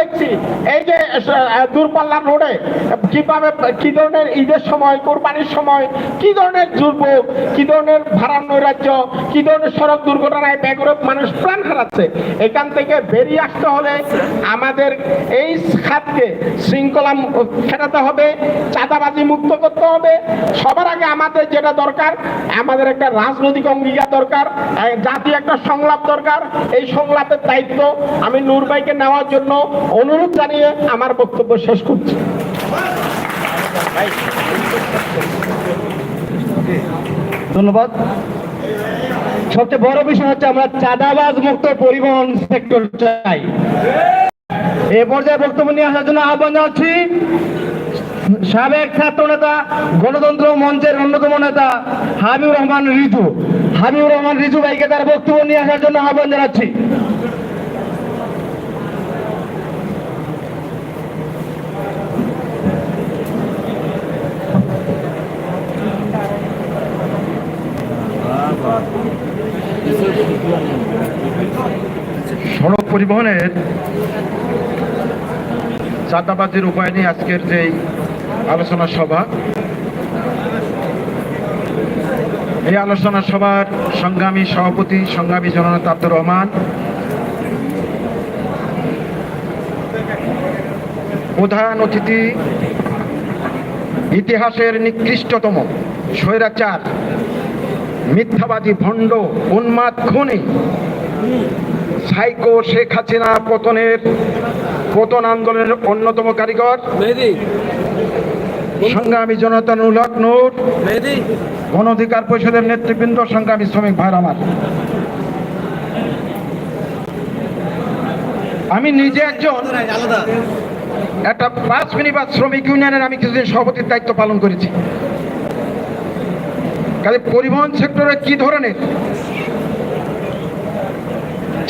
দেখছি। এই যে আহ, দূরপাল্লার রোডে কীভাবে কি ধরনের ঈদের সময় কোরবানির সময় কি ধরনের দুর্ভোগ কি ধরনের ভাড়া নৈরাজ্য কি ধরনের সড়ক দুর্ঘটনায় বেগরব মানুষ প্রাণ হারাচ্ছে এখান থেকে বেরিয়ে আসতে হলে আমাদের এই খাতকে শৃঙ্খলা ফেরাতে হবে চাঁদাবাজি মুক্ত করতে হবে। সবার আগে আমাদের যেটা দরকার আমাদের একটা রাজনৈতিক অঙ্গীকার দরকার জাতীয় একটা সংলাপ দরকার। এই সংলাপের দায়িত্ব আমি নূর ভাইকে নেওয়ার জন্য অনুরোধ জানিয়ে আমার বক্তব্য শেষ করছি। ধন্যবাদ। সবচেয়ে বড় বিষয় হচ্ছে আমরা চাঁদাবাজ মুক্ত পরিবহন সেক্টর চাই। এ পর্যায়ে বক্তব্য নিয়ে আসার জন্য আহ্বান জানাচ্ছি সাবেক ছাত্র নেতা, গণতন্ত্র মঞ্চের অন্যতম নেতা হাবিবুর রহমান রিজু। হাবিবুর রহমান রিজু ভাইকে তার বক্তব্য নিয়ে আসার জন্য আহ্বান জানাচ্ছি। পরিবহনের চাঁদাবাজির উপায় নিয়ে আজকের যে আলোচনা সভা, এই আলোচনা সভার সংগ্রামী সভাপতি, সংগ্রামী জননেতা আব্দুর রহমান, প্রধান অতিথি, ইতিহাসের নিকৃষ্টতম স্বৈরাচার, মিথ্যাবাদী ভণ্ড, উন্মাদ, খুনি সাইকো শেখ হাসিনা পতনের পতন আন্দোলনের অন্যতম কারিগর। সংগ্রামী জনতা নুলক নূর গণ অধিকার পরিষদের নেতৃবৃন্দ সংগ্রামী শ্রমিক ভাইর আমার। আমি নিজে একজন একটা পাঁচ মিনিট শ্রমিক ইউনিয়নের আমি কিছুদিন সভাপতির দায়িত্ব পালন করেছি। কাজে পরিবহন সেক্টরে কি ধরনের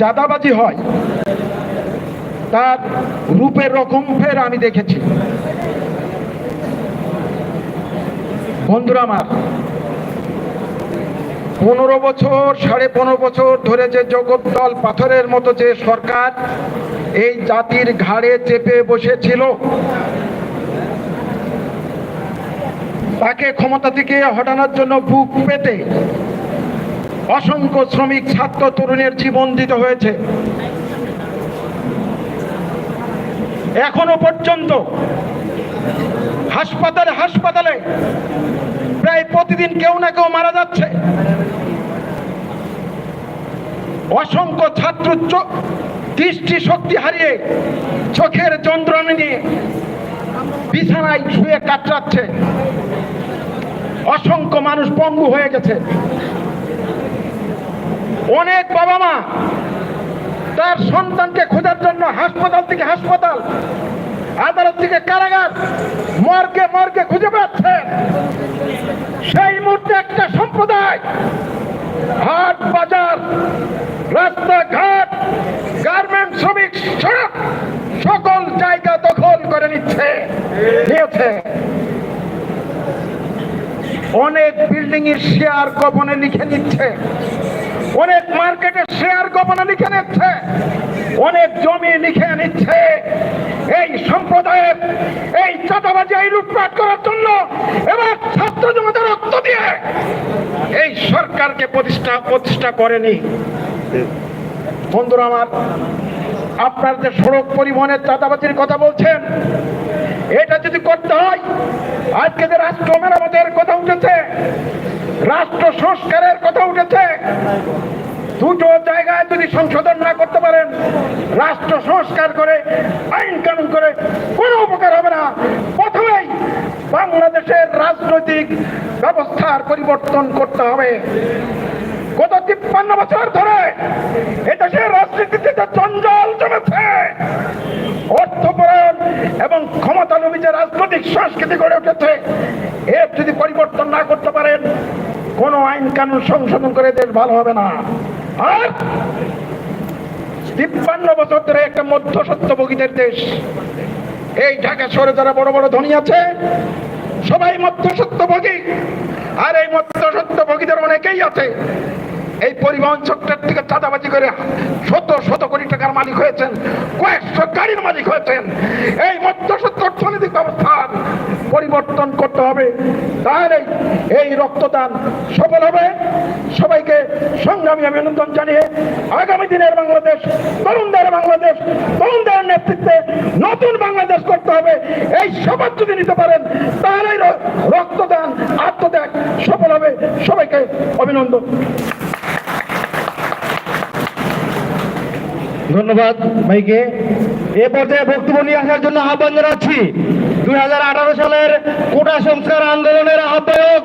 চাঁদাবাজি হয়। তার রূপের রকম ফের আমি দেখেছি। বন্ধুরা আমার, পনেরো বছর, সাড়ে পনেরো বছর ধরে যে জগদ্দল পাথরের মতো যে সরকার এই জাতির ঘাড়ে চেপে বসেছিল, তাকে ক্ষমতা থেকে হটানোর জন্য বুক পেতে অসংখ্য শ্রমিক, ছাত্র, তরুণের জীবন দিতে হয়েছে। এখনও পর্যন্ত হাসপাতালে হাসপাতালে প্রায় প্রতিদিন কেউ না কেউ মারা যাচ্ছে। অসংখ্য ছাত্র দৃষ্টি শক্তি হারিয়ে চোখের যন্ত্রণা নিয়ে বিছানায় শুয়ে কাতরাচ্ছে। অসংখ্য মানুষ পঙ্গু হয়ে গেছে। অনেক বাবা মা তার সন্তানকে খোঁজার জন্য হাসপাতাল থেকে হাসপাতাল, আদালত থেকে কারাগার, মর্গে মর্গে খুঁজে পাচ্ছে। সেই মুহূর্তে একটা সম্প্রদায়, হাট, বাজার, রাস্তাঘাট গার্মেন্ট শ্রমিক, সড়ক, সকল জায়গা দখল করে নিচ্ছে, নিয়েছে। অনেক বিল্ডিং এর শেয়ার গোপনে লিখে নিচ্ছে অনেক মার্কেটে শেয়ার গোপনে লিখে নিচ্ছে। অনেক জমি লিখে নিচ্ছে। এই সম্প্রদায়ের এই চাঁদাবাজি, এই লুটপাট করার জন্য এবার ছাত্র জনতার রক্ত দিয়ে এই সরকারকে প্রতিষ্ঠা প্রতিষ্ঠা করেনি। বন্ধুরা আমার, আপনার যে সড়ক পরিবহনের চাঁদাবাজির কথা বলছেন, এটা যদি করতে হয়, আজকে যে রাষ্ট্র মেরামতের কথা উঠেছে রাষ্ট্র সংস্কারের কথা উঠেছে। দুটো জায়গায় যদি সংশোধন না করতে পারেন, রাষ্ট্র সংস্কার করে, আইন কানুন করে, কোনো উপকার হবে না। প্রথমেই বাংলাদেশের রাজনৈতিক ব্যবস্থার পরিবর্তন করতে হবে। গত তিপ্পান্ন বছর ধরে এদেশের রাজনীতিতে জঞ্জাল জমেছে। অর্থপরায়ণ এবং ক্ষমতালোভী যে রাজনৈতিক সংস্কৃতি গড়ে উঠেছে, এর যদি পরিবর্তন না করতে পারেন কোন আইন কানুন সংশোধন করে দেশ ভালো হবে না। আর তিপ্পান্ন বছর ধরে একটা মধ্যসত্ত্বভোগীদের দেশ। এই ঢাকা শহরে যারা বড় বড় ধনী আছে, সবাই মধ্যসত্ত্বভোগী আর এই মধ্যসত্ত্বভোগীদের অনেকেই আছে। এই পরিবহন সেক্টর থেকে চাঁদাবাজি করে শত শত কোটি টাকার মালিক হয়েছেন, কয়েকশো গাড়ির মালিক হয়েছেন। এই মধ্যসত্ত্ব অর্থনৈতিক ব্যবস্থার পরিবর্তন করতে হবে তাহলে এই রক্তদান সফল হবে। সবাইকে সংগ্রামী অভিনন্দন জানিয়ে আগামী দিনের বাংলাদেশ, তরুণদের বাংলাদেশ, তরুণদের নেতৃত্বে নতুন বাংলাদেশ করতে হবে। এই শপথ যদি নিতে পারেন, তাহলেই রক্তদান, আত্মত্যাগ সফল হবে। সবাইকে অভিনন্দন। ধন্যবাদ ভাইকে এ পর্যায়ে বক্তব্য নিয়ে আসার জন্য আহ্বান জানাচ্ছি। দুই হাজার আঠারো সালের কোটা সংস্কার আন্দোলনের আহ্বায়ক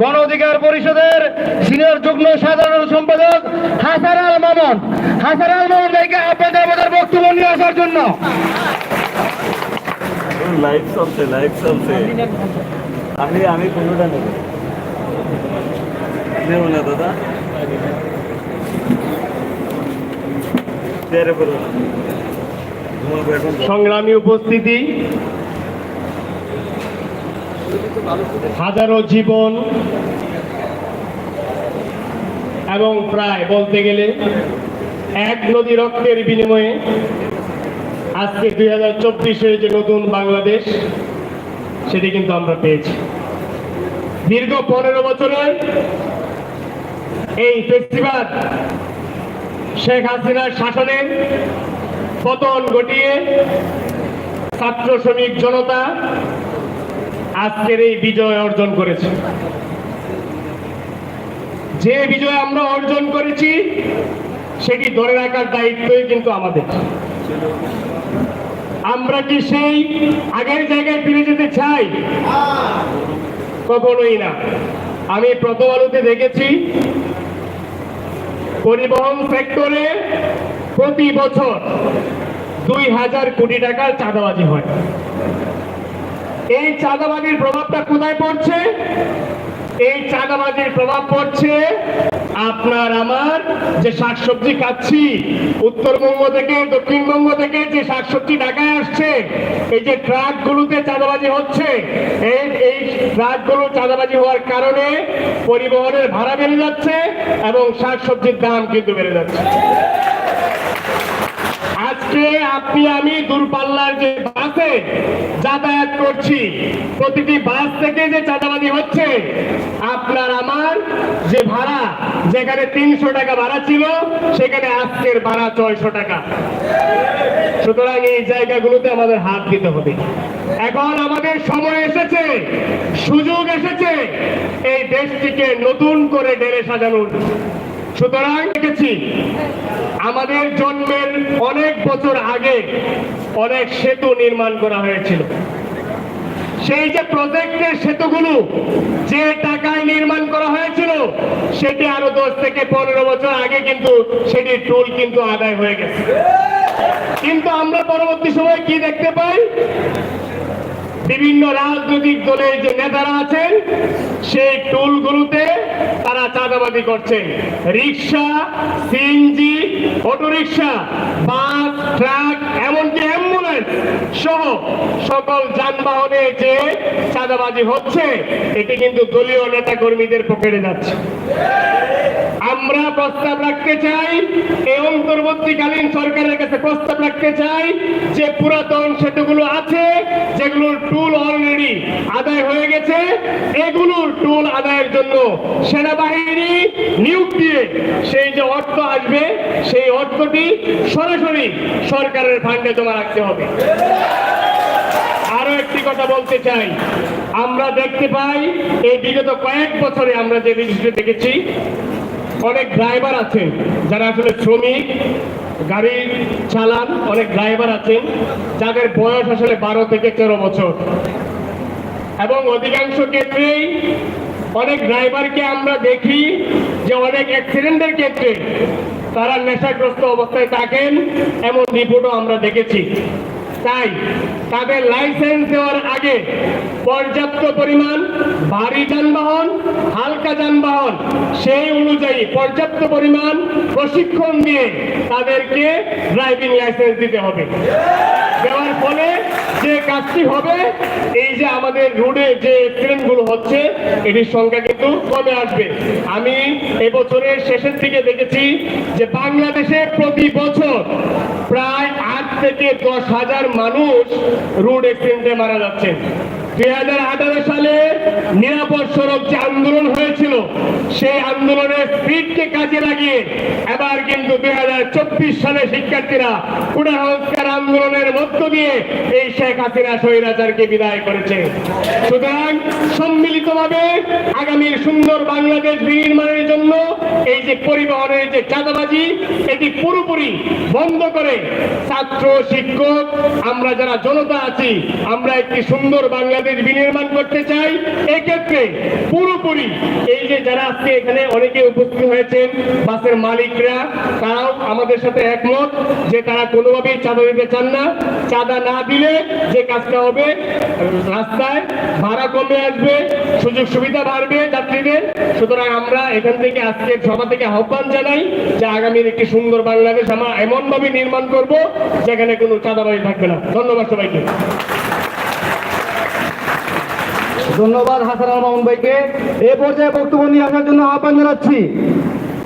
গণ অধিকার পরিষদের সিনিয়র যুগ্ম সাধারণ সম্পাদক হাসান আল মামুন। হাসান আল মামুন ভাইকে জানাব তার বক্তব্য নিয়ে আসার জন্য। লাইভ চলছে লাইভ চলছে। আমি আমি কোনোটা নেব। নেব না দাদা। সংগ্রামী উপস্থিতি হাজারো জীবন এবং প্রায় বলতে গেলে এক নদী রক্তের বিনিময়ে আজকে দুই হাজার চব্বিশের যে নতুন বাংলাদেশ, সেটি কিন্তু আমরা পেয়েছি। দীর্ঘ পনেরো বছরের এই ফেস্টিভাল শেখ হাসিনার শাসনের পতন ঘটিয়ে ছাত্র শ্রমিক জনতা আজকের এই বিজয় অর্জন করেছে। যে বিজয় আমরা অর্জন করেছি, সেটি ধরে রাখার দায়িত্বই কিন্তু আমাদের। আমরা কি সেই আগের জায়গায় ফিরে যেতে চাই? কখনোই না। আমি প্রথম আলোতে দেখেছি, পরিবহন সেক্টরে প্রতি বছর দুই হাজার কোটি টাকার চাঁদাবাজি হয়। এই চাঁদাবাজির প্রভাবটা কোথায় পড়ছে? এই চাঁদাবাজির প্রভাব পড়ছে আপনার আমার যে শাকসবজি খাচ্ছি উত্তরবঙ্গ থেকে দক্ষিণবঙ্গ থেকে যে শাকসবজি ঢাকায় আসছে, এই যে ট্রাকগুলোতে চাঁদাবাজি হচ্ছে, এই এই ট্রাকগুলো চাঁদাবাজি হওয়ার কারণে পরিবহনের ভাড়া বেড়ে যাচ্ছে এবং শাকসবজির দাম কিন্তু বেড়ে যাচ্ছে। আজকে আপনি, আমি দূরপাল্লার যে বাসে যাতায়াত করছি, প্রতিটি বাস থেকে যে চাঁদাবাজি হচ্ছে, আপনার আমার যে ভাড়া, যেখানে তিনশো টাকা ভাড়া ছিল, সেখানে আজকের ভাড়া ছয়শো টাকা। সুতরাং এই জায়গাগুলোতে আমাদের হাত দিতে হবে। এখন আমাদের সময় এসেছে, সুযোগ এসেছে, এই দেশটিকে নতুন করে ডেরে সাজানোর। সুতরাং দেখেছি, আমাদের জন্মের অনেক বছর আগে অনেক সেতু নির্মাণ করা হয়েছিল। সেই যে প্রজেক্টের সেতুগুলো যে টাকায় নির্মাণ করা হয়েছিল, সেটি আরও দশ থেকে পনেরো বছর আগে কিন্তু সেটি টোল কিন্তু আদায় হয়ে গেছে। কিন্তু আমরা পরবর্তী সময় কি দেখতে পাই? বিভিন্ন রাজনৈতিক দলের যে নেতারা আছেন, সেই টোলগুলোতে তারা চাঁদাবাদি করছেন। Rickshaw, CNG, autorickshaw, bus, truck, এমনকি সহ সকল যানবাহনে যে চাঁদাবাজি হচ্ছে, এটি কিন্তু দলীয় নেতা কর্মীদের পকেটে যাচ্ছে। আমরা প্রস্তাব রাখতে চাই এই অন্তর্বর্তীকালীন সরকারের কাছে প্রস্তাব রাখতে চাই যে পুরাতন সেতুগুলো আছে, যেগুলোর টুল আদায় হয়ে গেছে। এগুলোর টুল আদায়ের জন্য সেনাবাহিনী নিয়োগ দিয়ে সেই যে অর্থ আসবে, সেই অর্থটি সরাসরি সরকারের ফান্ডে জমা রাখতে হবে। আরও একটি কথা বলতে চাই। আমরা দেখতে পাই, এই বিগত কয়েক বছরে আমরা যে জিনিসটা দেখেছি, অনেক ড্রাইভার আছেন, যারা আসলে শ্রমিক, গাড়ি চালান, অনেক ড্রাইভার আছেন, যাদের বয়স আসলে বারো থেকে তেরো বছর। এবং অধিকাংশ ক্ষেত্রেই অনেক ড্রাইভারকে আমরা দেখি যে অনেক অ্যাক্সিডেন্টের ক্ষেত্রে তারা নেশাগ্রস্ত অবস্থায় থাকেন, এমন রিপোর্টও আমরা দেখেছি। তাই তাদের লাইসেন্স দেওয়ার আগে পর্যাপ্ত পরিমাণ ভারী যানবাহন, হালকা যানবাহন, সেই অনুযায়ী পর্যাপ্ত পরিমাণ প্রশিক্ষণ দিয়ে তাদেরকে ড্রাইভিং লাইসেন্স দিতে হবে। দেওয়ার ফলে যে কাজটি হবে, এই যে আমাদের রোডে যে অ্যাক্সিডেন্টগুলো হচ্ছে, এটির সংখ্যা কিন্তু কমে আসবে। আমি এবছরের শেষের দিকে দেখেছি যে বাংলাদেশে প্রতি বছর প্রায় আট থেকে দশ হাজার মানুষ রোড অ্যাক্সিডেন্টে মারা যাচ্ছেন দুই হাজার আঠারো সালে নিরাপদ সড়ক যে আন্দোলন হয়েছিল, সেই আন্দোলনের স্পিডকে কাজে লাগিয়ে এবার কিন্তু দুই হাজার চব্বিশ সালে শিক্ষার্থীরা পুনঃসংস্কার আন্দোলনের মধ্য দিয়ে এই শেখ হাসিনা স্বৈরাচারকে বিদায় করেছে। সুতরাং সম্মিলিতভাবে আগামী সুন্দর বাংলাদেশ বিনির্মাণের জন্য এই যে পরিবহনের যে চাঁদাবাজি, এটি পুরোপুরি বন্ধ করে ছাত্র, শিক্ষক, আমরা যারা জনতা আছি, আমরা একটি সুন্দর বাংলাদেশ বিনির্মাণ করতে চাই। এক্ষেত্রে পুরোপুরি এই যে যারা আজকে এখানে অনেকে উপস্থিত হয়েছেন, বাসের মালিকরা, তারাও আমাদের সাথে একমত যে তারা কোনোভাবেই চাঁদা দিতে চান না চাঁদা না দিলে যে কাজটা হবে, রাস্তায় ভাড়া কমে আসবে, সুযোগ সুবিধা বাড়বে যাত্রীদের। সুতরাং আমরা এখান থেকে আজকে সভা থেকে আহ্বান জানাই যে আগামীর একটি সুন্দর বাংলাদেশ আমরা এমন ভাবে নির্মাণ করব যেখানে কোনো চাঁদাবাজি থাকবে না। ধন্যবাদ সবাইকে। ধন্যবাদ হাসান মামুন ভাইকে। এ পর্যায়ে বক্তব্য নিয়ে আসার জন্য আহ্বান জানাচ্ছি।